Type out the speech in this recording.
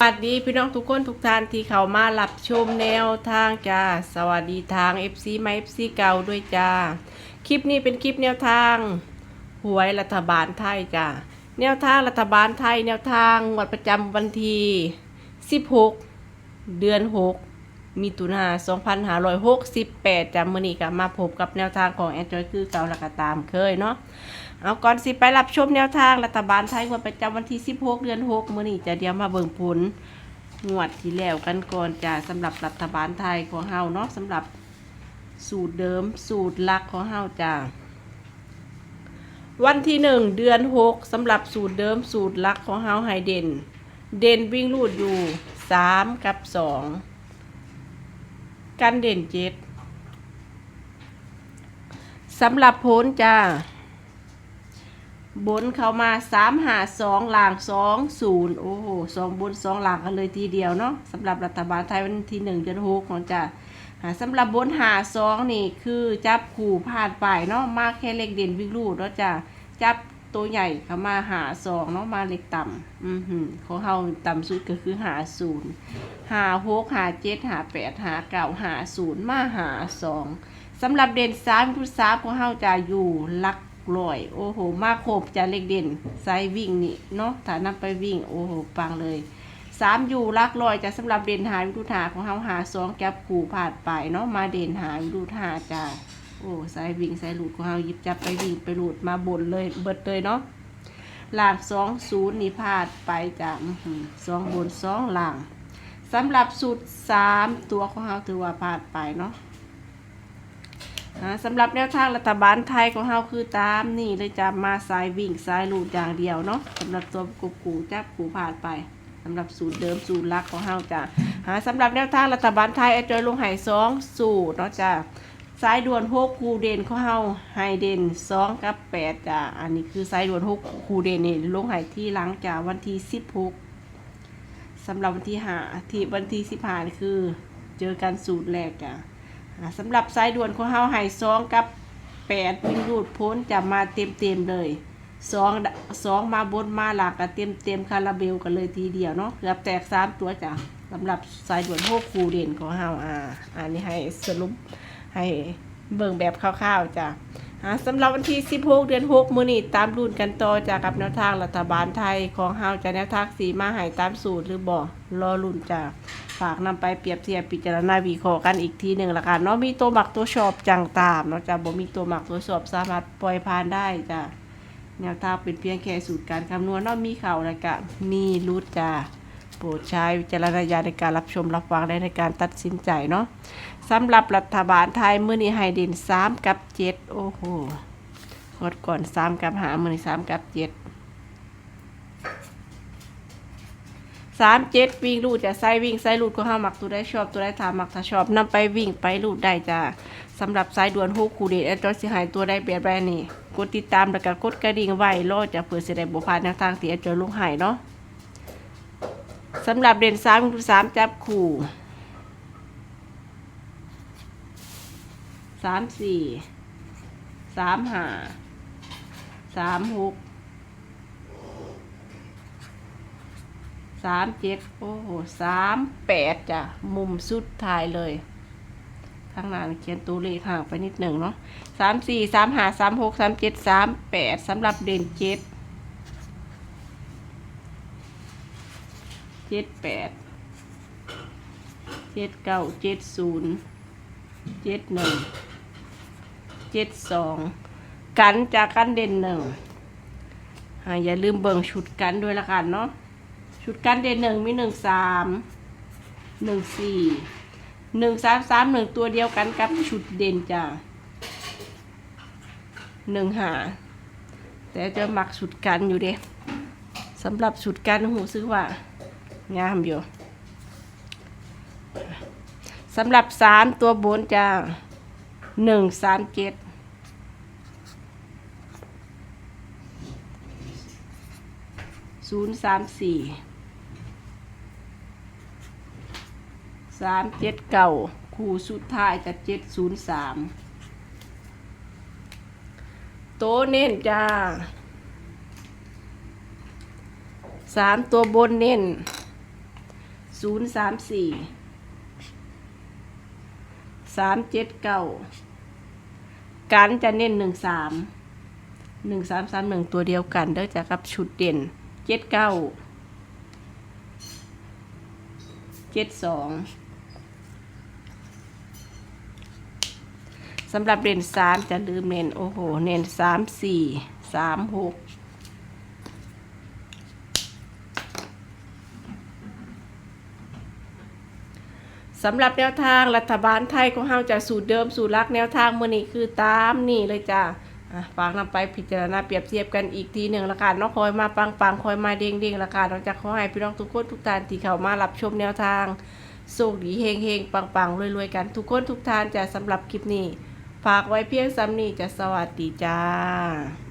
สวัสดีพี่น้องทุกคนทุกท่านที่เข้ามารับชมแนวทางจ้าสวัสดีทาง FC มา FC เก่าด้วยจ้าคลิปนี้เป็นคลิปแนวทางหวยรัฐบาลไทยจ้าแนวทางรัฐบาลไทย แนวทางงวดประจำวันที่ 16 เดือน 6 มีตุนา2568จ้ามื้อนี้ก็มาพบกับแนวทางของแอนจอยคือเก่าแล้วก็ตามเคยเนาะเอาก่อนสิไปรับชมแนวทางรัฐบาลไทยงวดประจำวันที่ 16 เดือน 6 มื้อนี้จะเดี๋ยวมาเบิ่งผลงวดที่แล้วกันก่อนจ้าสำหรับรัฐบาลไทยของเฮาเนาะสำหรับสูตรเดิมสูตรหลักของเฮาจ้าวันที่1เดือน6สำหรับสูตรเดิมสูตรลักของเฮาให้เด่นเด่นวิ่งลูดอยู่3กับ2 กันเด่น7สำหรับผลจ้า บนเข้ามาสามหาสองหลางสองศูนย์โอ้โหสองบนสองหลางกันเลยทีเดียวเนาะสำหรับรัฐบาลไทยวันที่หนึ่งเดือนหกของจะหาสำหรับบนหาสองนี่คือจับขู่ผ่านไปเนาะมาแค่เล็กเด่นวิ่งลูดเนาะจ้ะจับ ตัวใหญ่เขามาหาสองเนาะมาเล็กต่ำอือหือของเฮาต่ำสุดก็คือหาศูนย์หาหกหาเจ็ดหาแปดหาเก้าหาศูนย์มาหาสองสำหรับเด่นสามทุกสามของเฮาจะอยู่ลักลอย โอ้โห มาโคบจะเล็กเด่นไซวิ่งนี่เนาะถ้านำไปวิ่ง โอ้โหปังเลยสามอยู่ลักลอยจะสำหรับเด่นหาวิดูหาของเฮาหาสองแก็บขู่ผ่านไปเนาะมาเด่นหาวิดูหาจ้า โอ้ไซวิ่งไซหลุดของเฮาหยิบจับไปวิ่งไปหลุดมาบนเลยเบิดเลยเนาะหลางสองศูนย์นี่พลาดไปจาอื้อหือสองบนสองหลังสำหรับสูตรสามตัวของเฮาถือว่าพลาดไปเนาะสำหรับแนวทางรัฐบาลไทยของเฮาคือตามนี่เลยจะมาสายวิ่งสายลูดอย่างเดียวเนาะสำหรับตัวกูกูจับกูผ่านไปสำหรับสูตรเดิมสูตรลักของเฮาจ้ะหาสำหรับแนวทางรัฐบาลไทยอาจอยลงไห้สองสูตรเนาะจ้ะ สายด่วนหกคูเด่นของเฮาไฮเดนสองกับแปดจ้ะอันนี้คือสายด่วนหกคูเดนนี่ลงไห้ที่หลังจากวันที่สิบหกสำหรับวันที่ห้าที่วันที่สิบห้าคือ เจอกันสูตรแรกจ้ะอ่าสำหรับสายด่วนของเฮาให้สองกับแปดวิ่งรูดพ้นจะมาเต็มเต็มเลยสองสองมาบนมาหลักกันเต็มเต็มคาราเบลกันเลยทีเดียวเนาะเกือบแตกสามตัวจ้ะสำหรับสายด่วนหกคูเดนของเฮาอ่าอันนี้ให้สรุป ให้เบิ่งแบบคร่าวๆจ้ะสำหรับวันที่ 16 เดือน 6 มื้อนี้ตามรุ่นกันต่อจากกับแนวทางรัฐบาลไทยของเฮาจะแนวทางสีมาให้ตามสูตรหรือบ่รอรุ่นจ้ะฝากนำไปเปรียบเทียบพิจารณาวิเคราะห์กันอีกทีหนึ่งละกันเนาะมีตัวหมักตัวชอบจังตามเนาะจ้ะบ่มีตัวหมักตัวชอบสามารถปล่อยผ่านได้จ้ะแนวทางเป็นเพียงแค่สูตรการคำนวณเนาะมีเข่าและกะมีรุดจ้ะ โปรดใช้วิจารณญาณในการรับชมรับฟังและในการตัดสินใจเนาะสำหรับรัฐบาลไทยมื้อนี้ให้ด่น3กับ7โอ้โหกดก่อน3กับหามื้อนี้3กับ7สามเจ็ดวิ่งลูดจะใส่วิ่งใส่ลูดก็ห้ามักตัวได้ชอบตัวได้ถามมักถ้าชอบนำไปวิ่งไปลูดได้จ้าสำหรับสายด่วนฮูกคูเดตแอดจอยสิหายตัวได้แบบแบรนด์นี่กดติดตามแล้วก็กดกระดิ่งไว้รอจะเผื่อสิได้บ่พลานทางที่แอดจอยลงใหายเนาะ สำหรับเด่นสามคือสามจับคู่สามสี่สามห้าสามหกสามเจ็ดโอ้โหสามแปดจ้ะ มุมสุดท้ายเลยข้างหน้าเขียนตัวเลขห่างไปนิดหนึ่งเนาะสามสี่สามห้าสามหกสามเจ็ดสามแปดสำหรับเด่นเจ็ด เจ็ดแปดเจ็ดเก้าเจ็ดศูนย์เจ็ดหนึ่งเจ็ดสองกันจากกันเด่นหนึ่งอย่าลืมเบิ่งชุดกันด้วยละกันเนาะชุดกันเด่นหนึ่งมีหนึ่งสามหนึ่งสี่หนึ่งสามสามหนึ่งตัวเดียวกันกับชุดเด่นจ้ะหนึ่งหาแต่จะมักชุดกันอยู่เด้สำหรับชุดกันหูซื้อว่า งามอยู่สำหรับสามตัวบนจ้ะหนึ่งสามเจ็ดศูนย์สามสี่สามเจ็ดเก่าคู่สุดท้ายจะเจ็ดศูนย์สามโตเน้นจ้าสามตัวบนเน้น ศูนย์สามสี่สามเจ็ดเก้ากันจะเน้นหนึ่งสามหนึ่งสามสามหนึ่งตัวเดียวกันเด้อจากกับชุดเด่นเจ็ดเก้าเจ็ดสองสำหรับเด่นสามจะลืมเน้นโอ้โห เน้นสามสี่สามหก สำหรับแนวทางรัฐบาลไทยของเฮาจะสูตรเดิมสูตรลักแนวทางมื้อนี้คือตามนี่เลยจ้าอะฝากนำไปพิจารณาเปรียบเทียบกันอีกทีหนึ่งละกันเนาะคอยมาปังปังคอยมาเด้งเด้งละกันนอกจากขอให้พี่น้องทุกคนทุกท่านที่เข้ามารับชมแนวทางโชคดีเฮงเฮงปังปังๆรวยๆกันทุกคนทุกท่านจะสำหรับคลิปนี้ ฝากไว้เพียงซ้ำนี้จะสวัสดีจ้า